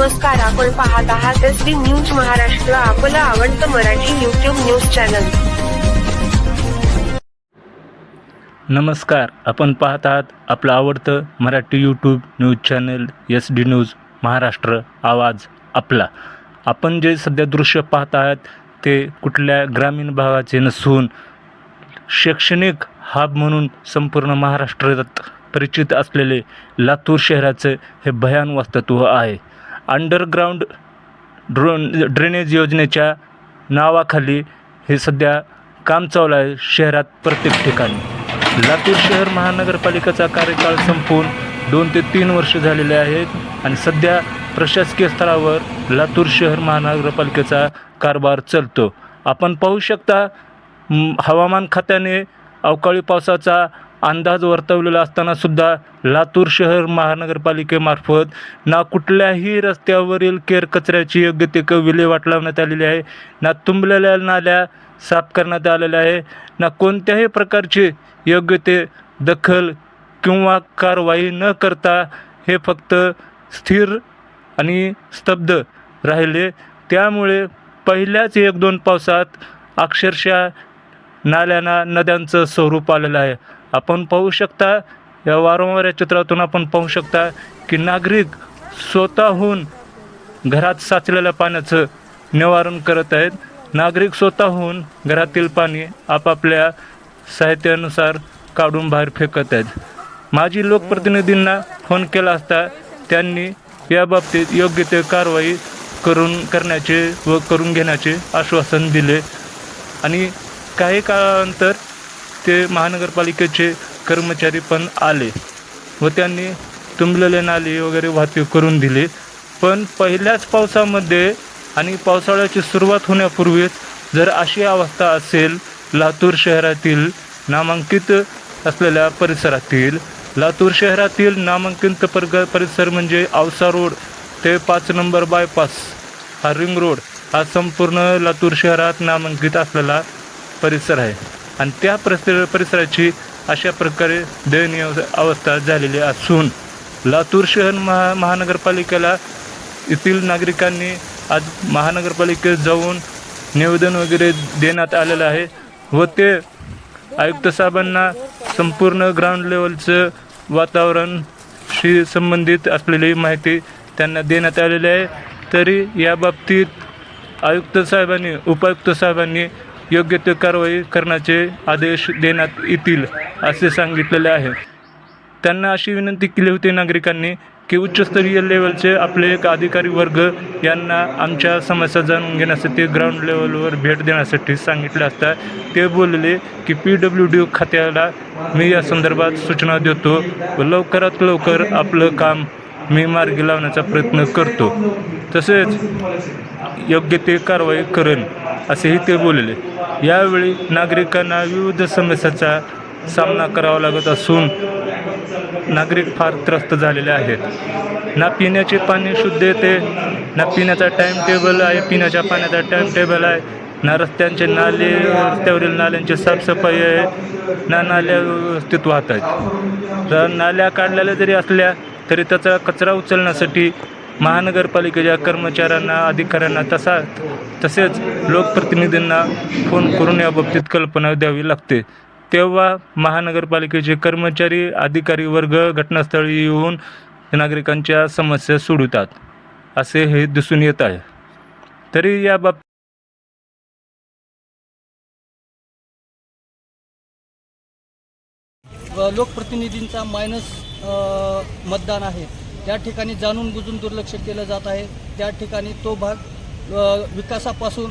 नमस्कार आपण पाहत आहात एस डी न्यूज महाराष्ट्र आपलं आवडतं मराठी यूट्यूब न्यूज चॅनल. नमस्कार आपण पाहत आहात आपलं आवडतं Marathi YouTube news channel S D news Maharashtra आवाज आपला. आपण जे सध्या दृश्य पाहत आहात ते कुठल्या ग्रामीण भागाचे नसून शैक्षणिक हब म्हणून संपूर्ण महाराष्ट्रात परिचित असलेले लातूर शहराचं हे भयान वास्तत्व आहे. अंडरग्राऊंड ड्रोन ड्रेनेज योजनेच्या नावाखाली हे सध्या काम चालू आहे शहरात प्रत्येक ठिकाणी. लातूर शहर महानगरपालिकेचा कार्यकाळ संपून दोन ते तीन वर्ष झालेले आहेत आणि सध्या प्रशासकीय स्तरावर लातूर शहर महानगरपालिकेचा कारभार चालतो. आपण पाहू शकता हवामान खात्याने अवकाळी पावसाचा अंदाज वर्तवलेला असताना सुद्धा लातूर शहर महानगरपालिकेमार्फत ना कुठल्याही रस्त्यावरील केर कचऱ्याची योग्य ते क- विल्हेवाट लावण्यात आलेली आहे ना तुंबलेल्या नाल्या साफ करण्यात आलेल्या आहे ना कोणत्याही प्रकारची योग्य ते दखल किंवा कारवाई न करता हे फक्त स्थिर आणि स्तब्ध राहिले. त्यामुळे पहिल्याच एक दोन पावसात अक्षरशः नाल्यांना नद्यांचं स्वरूप आलेलं आहे. आपण पाहू शकता या वारंवार या चित्रातून आपण पाहू शकता की नागरिक स्वतःहून घरात साचलेल्या पाण्याचं निवारण करत आहेत. नागरिक स्वतःहून घरातील पाणी आपापल्या साहित्यानुसार काढून बाहेर फेकत आहेत. माजी लोकप्रतिनिधींना फोन केला असता त्यांनी याबाबतीत योग्य ते कारवाई करून करण्याचे व करून घेण्याचे आश्वासन दिले. आणि काही काळानंतर ते महानगरपालिकेचे कर्मचारी पण आले व त्यांनी तुंबलेले नाली वगैरे वाहतूक करून दिली. पण पहिल्याच पावसामध्ये आणि पावसाळ्याची सुरुवात होण्यापूर्वीच जर अशी अवस्था असेल लातूर शहरातील नामांकित असलेल्या परिसरातील लातूर शहरातील नामांकित परग परिसर म्हणजे औसा रोड ते पाच नंबर बायपास हा रिंग रोड हा संपूर्ण लातूर शहरात नामांकित असलेला परिसर आहे. आणि त्या परिसर परिसराची अशा प्रकारे दयनीय अवस्था झालेली असून लातूर शहर महा महानगरपालिकेला येथील नागरिकांनी आज महानगरपालिकेत जाऊन निवेदन वगैरे देण्यात आलेलं आहे व ते आयुक्त साहेबांना संपूर्ण ग्राउंड लेवलचं वातावरणशी संबंधित असलेली माहिती त्यांना देण्यात आलेली आहे. तरी या बाबतीत आयुक्त साहेबांनी उपायुक्त साहेबांनी योग्य ते कारवाई करण्याचे आदेश देण्यात येतील असे सांगितलेले आहे. त्यांना अशी विनंती केली होती नागरिकांनी की उच्चस्तरीय लेवलचे आपले एक अधिकारी वर्ग यांना आमच्या समस्या जाणून घेण्यासाठी ग्राउंड लेवलवर भेट देण्यासाठी सांगितले असता ते बोलले की पी डब्ल्यू डी खात्याला मी या संदर्भात सूचना देतो व लवकरात लवकर आपलं काम मी मार्गी लावण्याचा प्रयत्न करतो. तसेच योग्य ते कारवाई करेन असेही ते बोलले. यावेळी नागरिकांना विविध समस्याचा सामना करावा लागत असून नागरिक फार त्रस्त झालेले आहेत. ना पिण्याचे पाणी शुद्ध येते ना पिण्याचा टाईम टेबल आहे पिण्याच्या पाण्याचा टाईम टेबल आहे. ना रस्त्यांचे नाले रस्त्यावरील नाल्यांची साफसफाई आहे ना नाल्या व्यवस्थित वाहत आहेत. तर नाल्या काढलेल्या जरी असल्या तरी त्याचा कचरा उचलण्यासाठी महानगरपालिकेच्या कर्मचाऱ्यांना अधिकाऱ्यांना तसा तसेच लोकप्रतिनिधींना फोन करून याबाबतीत कल्पना द्यावी लागते. तेव्हा महानगरपालिकेचे कर्मचारी अधिकारी वर्ग घटनास्थळी येऊन नागरिकांच्या समस्या सोडवतात. असे हे दिसून येत आहे. तरी या बाब लोकप्रतिनिधींचा मायनस मतदान आहे. त्या ठिकाणी जाणून बुजून दुर्लक्ष केलं जात आहे त्या ठिकाणी तो भाग विकासापासून